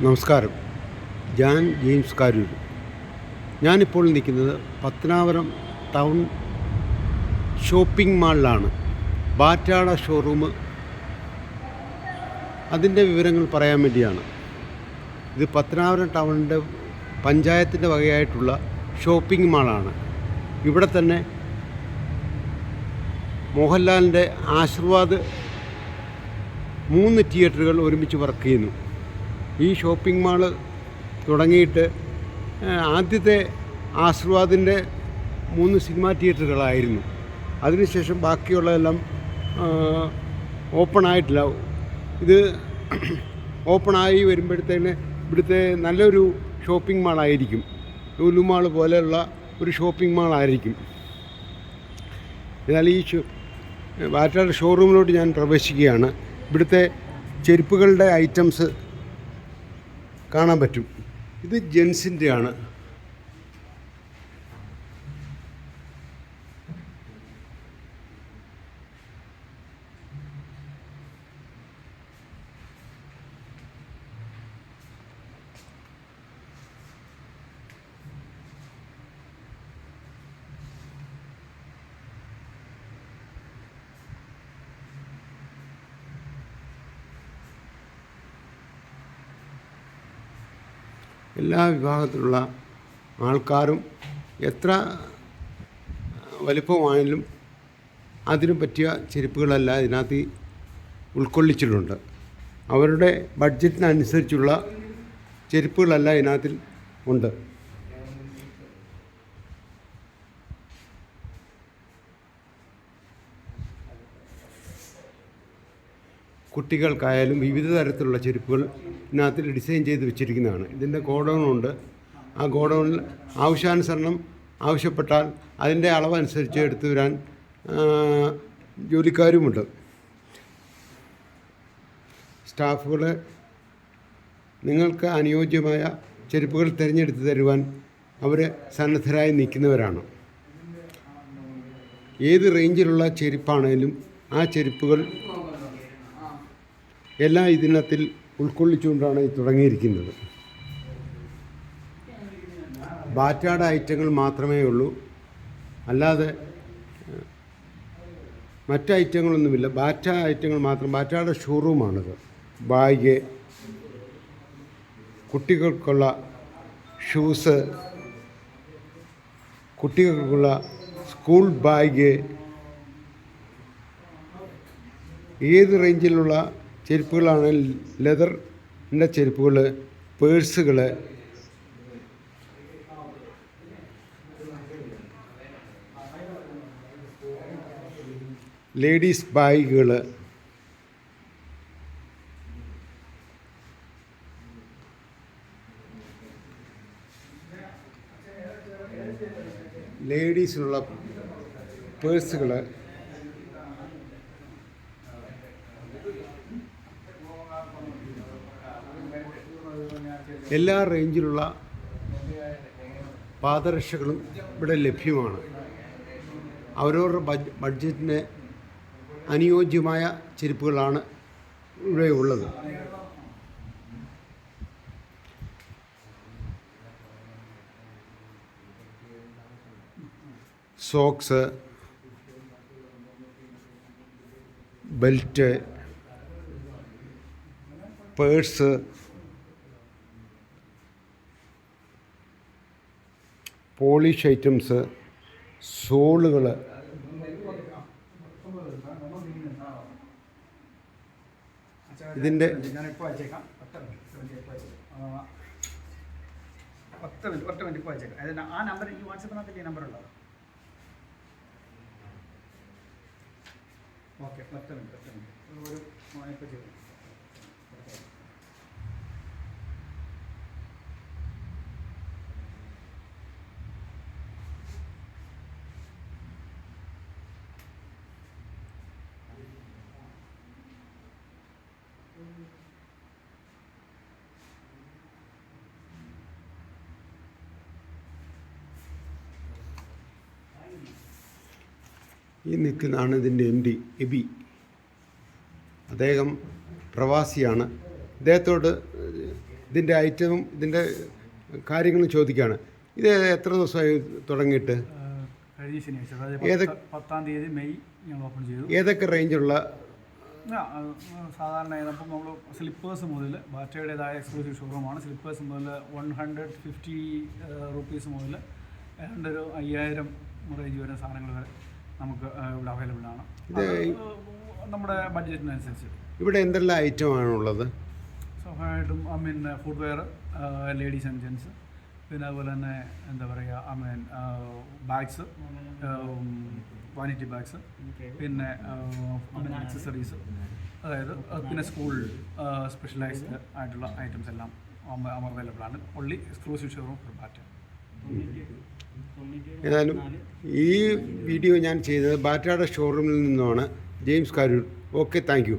നമസ്കാരം. ഞാൻ ജെയിംസ് കാരൂർ. ഞാനിപ്പോൾ നിൽക്കുന്നത് പത്തനാപുരം ടൗൺ ഷോപ്പിംഗ് മാളിലാണ്. ബാറ്റാട ഷോറൂം. അതിന്റെ വിവരങ്ങൾ പറയാൻ വേണ്ടിയാണ്. ഇത് പത്തനാപുരം ടൗണിന്റെ പഞ്ചായത്തിന്റെ വകയായിട്ടുള്ള ഷോപ്പിംഗ് മാളാണ്. ഇവിടെ തന്നെ മോഹൻലാലിന്റെ ആശീർവാദ് മൂന്ന് തിയേറ്ററുകൾ ഒരുമിച്ച് വർക്ക് ചെയ്യുന്നു. ഈ ഷോപ്പിംഗ് മാൾ തുടങ്ങിയിട്ട് ആദ്യത്തെ ആശീർവാദിന്റെ മൂന്ന് സിനിമാ തിയേറ്ററുകളായിരുന്നു. അതിനുശേഷം ബാക്കിയുള്ളതെല്ലാം ഓപ്പൺ ആയിട്ടില്ല ഇത് ഓപ്പണായി വരുമ്പോഴത്തേന് ഇവിടുത്തെ നല്ലൊരു ഷോപ്പിംഗ് മാളായിരിക്കും. ലുലു മാൾ പോലെയുള്ള ഒരു ഷോപ്പിംഗ് മാളായിരിക്കും. എന്നാൽ ഈ വാറ്റാട് ഷോറൂമിലോട്ട് ഞാൻ പ്രവേശിക്കുകയാണ്. ഇവിടുത്തെ ചെരുപ്പുകളുടെ ഐറ്റംസ് കാണാൻ പറ്റും. ഇത് ജെൻസിന്റെയാണ്. എല്ലാ വിഭാഗത്തിലുള്ള ആൾക്കാരും എത്ര വലിപ്പമായാലും അതിനു പറ്റിയ ചെരുപ്പുകളെല്ലാം ഇതിനകത്ത് ഉൾക്കൊള്ളിച്ചിട്ടുണ്ട്. അവരുടെ ബഡ്ജറ്റിനനുസരിച്ചുള്ള ചെരുപ്പുകളെല്ലാം ഇതിനകത്തിൽ ഉണ്ട്. കുട്ടികൾക്കായാലും വിവിധ തരത്തിലുള്ള ചെരുപ്പുകൾ ഇതിനകത്ത് ഡിസൈൻ ചെയ്ത് വെച്ചിരിക്കുന്നതാണ്. ഇതിന്റെ ഗോഡൗണുണ്ട് ആ ഗോഡൗണിൽ ആവശ്യാനുസരണം ആവശ്യപ്പെട്ടാൽ അതിന്റെ അളവനുസരിച്ച് എടുത്തു വരാൻ ജോലിക്കാരുമുണ്ട്. സ്റ്റാഫുകൾ നിങ്ങൾക്ക് അനുയോജ്യമായ ചെരുപ്പുകൾ തിരഞ്ഞെടുത്ത് തരുവാൻ അവർ സന്നദ്ധരായി നിൽക്കുന്നവരാണ്. ഏത് റേഞ്ചിലുള്ള ചെരുപ്പാണേലും ആ ചെരുപ്പുകൾ എല്ലാ ഇതിനകത്തിൽ ഉൾക്കൊള്ളിച്ചുകൊണ്ടാണ് ഇത് തുടങ്ങിയിരിക്കുന്നത്. ബാറ്റാട ഐറ്റങ്ങൾ മാത്രമേ ഉള്ളൂ. അല്ലാതെ മറ്റ് ഐറ്റങ്ങളൊന്നുമില്ല. ബാറ്റ ഐറ്റങ്ങൾ മാത്രം ബാറ്റാട ഷോറൂമാണിത്. ബാഗ് കുട്ടികൾക്കുള്ള ഷൂസ് കുട്ടികൾക്കുള്ള സ്കൂൾ ബാഗ് ഏത് റേഞ്ചിലുള്ള ചെരുപ്പുകളാണ് ലെതറിന്റെ ചെരുപ്പുകൾ പേഴ്സുകൾ. ലേഡീസ് ബാഗുകൾ. ലേഡീസിനുള്ള പേഴ്സുകൾ. എല്ലാ റേഞ്ചിലുള്ള പാദരക്ഷകളും ഇവിടെ ലഭ്യമാണ്. അവരവരുടെ ബഡ്ജ ബഡ്ജറ്റിന് അനുയോജ്യമായ ചെരുപ്പുകളാണ് ഇവിടെ ഉള്ളത്. Socks belt purse polish items സോളുകൾ ഇതിന്റെ അയച്ചേക്കാം. ആ, നമ്പർ നമ്പർ ഓക്കെ പത്ത് മിനിറ്റ് പത്ത് മിനിറ്റ്. ഒരു ഇപ്പോൾ ചെയ്തു ഈ നിൽക്കുന്നതാണ് ഇതിന്റെ എം ഡി എബി അദ്ദേഹം പ്രവാസിയാണ്. ഇദ്ദേഹത്തോട് ഇതിന്റെ ഐറ്റവും ഇതിന്റെ കാര്യങ്ങളും ചോദിക്കുകയാണ്. ഇത് എത്ര ദിവസമായി തുടങ്ങിയിട്ട്? കഴിഞ്ഞ ശനിയാഴ്ച പത്താം തീയതി മെയ് ഞങ്ങൾ ഓപ്പൺ ചെയ്തു. ഏതൊക്കെ റേഞ്ചുള്ള സാധാരണ ഇപ്പം നമ്മൾ സ്ലിപ്പേഴ്സ് മുതൽ ബാറ്റയുടേതായ എക്സ്ക്ലൂസീവ് ഷോറൂമാണ് സ്ലിപ്പേഴ്സ് മുതൽ വൺ ഹൺഡ്രഡ് ഫിഫ്റ്റി റുപ്പീസ് മുതൽ ഏതാണ്ട് ഒരു അയ്യായിരം റേഞ്ച് വരുന്ന സാധനങ്ങൾ വരെ നമുക്ക് ഇവിടെ അവൈലബിൾ ആണ്. നമ്മുടെ ബഡ്ജറ്റിനനുസരിച്ച് ഇവിടെ എന്തെല്ലാം ഐറ്റമാണുള്ളത് സ്വാഭാവികമായിട്ടും I mean food wear ladies and gents പിന്നെ അതുപോലെ തന്നെ എന്താ പറയുക I mean bags vanity bags പിന്നെ ആക്സസറീസ് അതായത് പിന്നെ സ്കൂൾ സ്പെഷ്യലൈസ്ഡ് ആയിട്ടുള്ള ഐറ്റംസ് എല്ലാം അവൈലബിൾ ആണ്. Only exclusive showroom for Bata ഏതായാലും ഈ വീഡിയോ ഞാൻ ചെയ്തത് ബാറ്റയുടെ ഷോറൂമിൽ നിന്നുമാണ്. ജെയിംസ് കാരൂർ. Okay thank